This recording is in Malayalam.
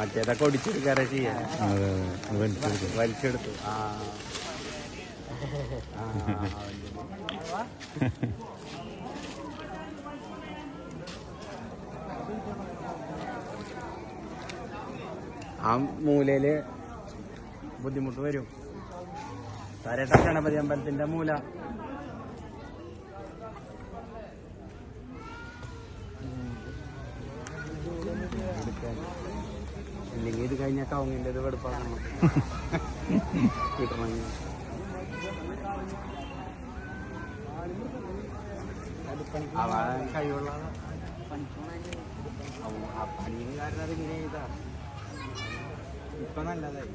മറ്റേതൊക്കെ ഒടിച്ചെടുക്കാറ ചെയ്യാൻ അത് വലിച്ചെടുത്തു. ആ. മൂലയിൽ ബുദ്ധിമുട്ട് വരും. തരട്ട ഗണപതി അമ്പലത്തിന്റെ മൂല. ഇല്ലെങ്കിൽ ഇത് കഴിഞ്ഞ കവുങ്ങിന്റെ ഇത് വെടുപ്പാക്കണം കിട്ടണമെങ്കിൽ അവൻ കഴിവുള്ള പണിയും കാരണം അതിങ്ങനെ ചെയ്താ. ഇപ്പൊ നല്ലതായി.